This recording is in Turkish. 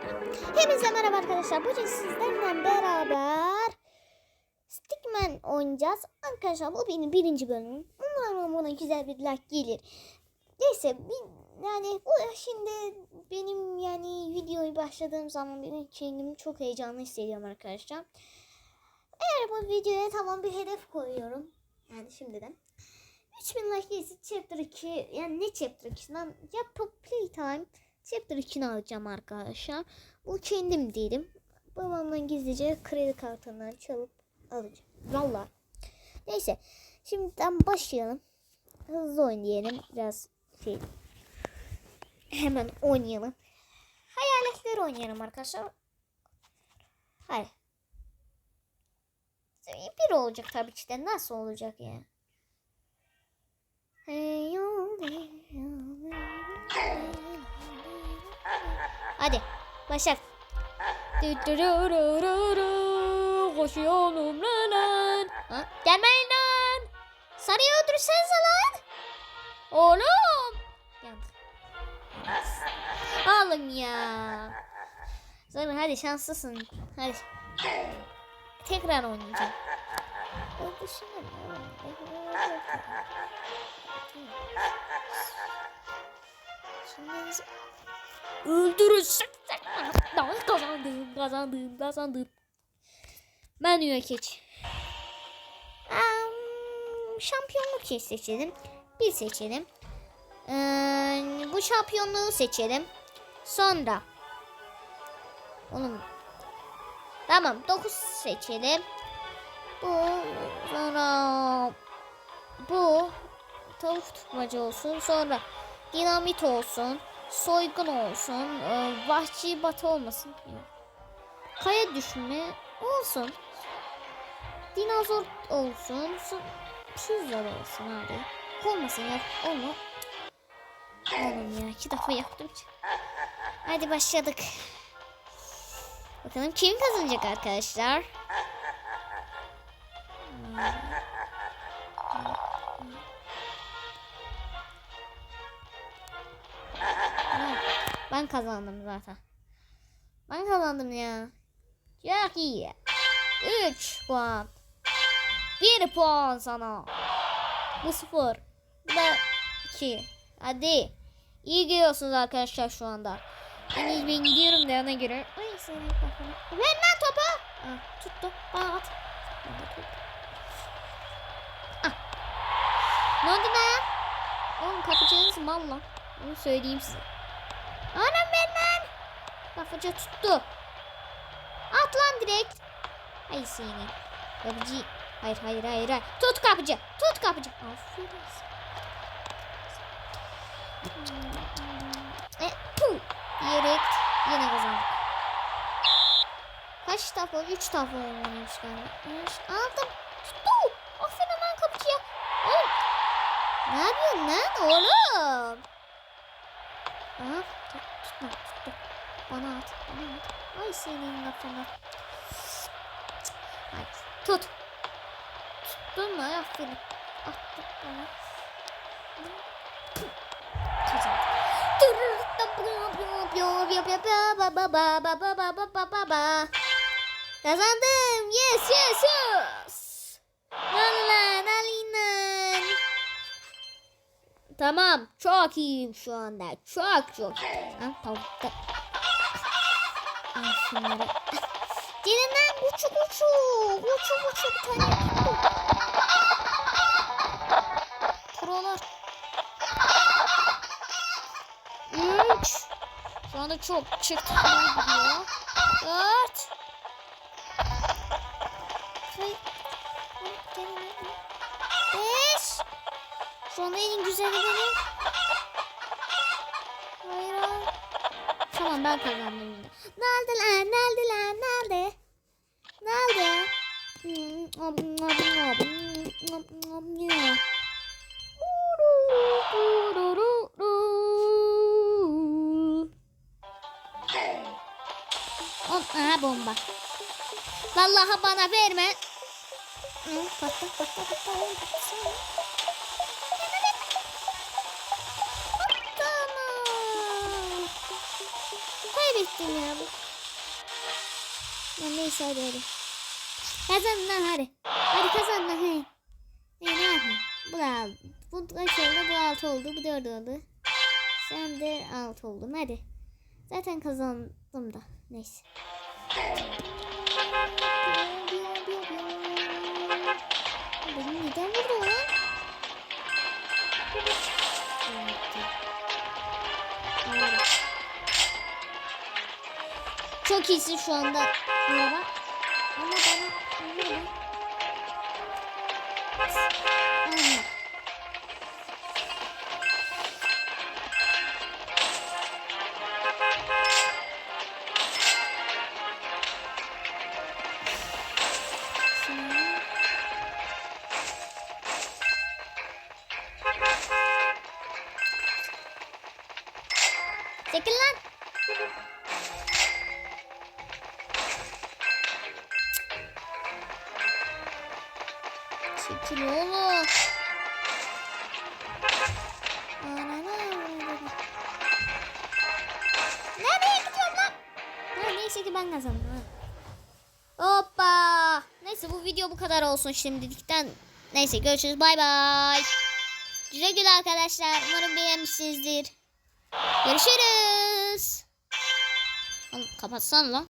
Hepinize merhaba arkadaşlar. Bugün sizlerle beraber Stickman oynayacağız. Arkadaşlar bu benim birinci bölümüm. Umarım buna güzel bir like gelir. Neyse yani bu şimdi benim yani videoyu başladığım zaman benim kendimi çok heyecanlı hissediyorum arkadaşlar. Eğer bu videoya tamam bir hedef koyuyorum. Yani şimdiden. 3000 like gelirse chapter 2 yani ne chapter 2'sinden ya Pop Playtime chapter 2'ni alacağım arkadaşlar. Bu kendim değilim. Babamdan gizlice kredi kartından çalıp alacağım. Valla. Neyse. Şimdiden başlayalım. Hızlı oynayalım. Biraz şey. Hemen oynayalım. Hayaletler oynayalım arkadaşlar. Hayır. Bir olacak tabii ki de. Nasıl olacak ya? Hey, Hadi başla. Koşuyorum lan. Ha? Gelmeyin lan. Sarıyı öldürsenize lan. Oğlum. Oğlum ya. Sonra hadi şanslısın. Hadi. Tekrar oynayacağım. Öldürsene. Şimdi öldürürsek kazandım kazandım kazandım. Menüye geç. Em, şampiyonluk şey seçelim. Bir seçelim. Ee, bu şampiyonluğu seçelim. Sonra. Oğlum. Tamam 9 seçelim. Bu sonra bu tavuk tutmaca olsun. Sonra dinamit olsun. Soygun olsun. E, vahşi batı olmasın. Kaya düşme olsun. Dinozor olsun. Su, pizza olsun abi. Olmasın ya. Olma. Oğlum ya iki defa yaptım. Hadi başladık. Bakalım kim kazanacak arkadaşlar. Ben kazandım zaten. Ben kazandım ya. Çok iyi. 3 puan. 1 puan sana. Bu 0. Bu da 2. Hadi. İyi gidiyorsunuz arkadaşlar şu anda. İyi ben gidiyorum da ona göre. Ay senin bakalım. Ver lan topu. Ah, tuttu. Bana at. Ah. Ne oldu lan? Oğlum kapıcınız mal lan. Onu söyleyeyim size. Anam ben lan. Kafaca tuttu. At lan direkt. Ay seni. Kapıcı. Hayır hayır hayır hayır. Tut kapıcı. Tut kapıcı. Aferin. E, puh. Diyerek yine kazandık. Kaç defa? Üç defa oynamış galiba. Aldım. Tuttu. Aferin lan kapıcıya. Oğlum. Ne yapıyorsun lan oğlum? Aha, tut, tutma, tuttu. Bana at, bana at. Ay senin kafana. Ay, tut. Tuttun mu? Aferin. Attı bana. Kazandım. Yes, yes, yes. Tamam. Çok iyiyim şu anda. Çok çok. Ha, tavukta. Al şunları. Gelin lan uçu uçu. Uçu uçu bir tane. Prolar. Üç. Şu anda çok çıktı. Dört. Anda en güzeli benim. Hayır. Tamam ben kazandım yine. Nerede lan? Nerede lan? Nerede? Nerede? Aha bomba. Vallahi bana verme. Patla patla patla. Hadi hadi. Kazan hadi. Hadi kazan lan hey. Ne ne yapayım? Bu da aldı. Bu kaç oldu? Bu altı oldu. Bu dört oldu. Sen de altı oldun. Hadi. Zaten kazandım da. Neyse. Çok iyisin şu anda. Araba. Ama bana vurdu. Anladım. Çekil lan. Çekil oğlum. Nereye gidiyorum lan? Ha, neyse ki ben kazandım. Hoppa. Neyse bu video bu kadar olsun şimdilikten. Neyse görüşürüz. Bay bay. Güle güle arkadaşlar. Umarım beğenmişsinizdir. Görüşürüz. Oğlum lan.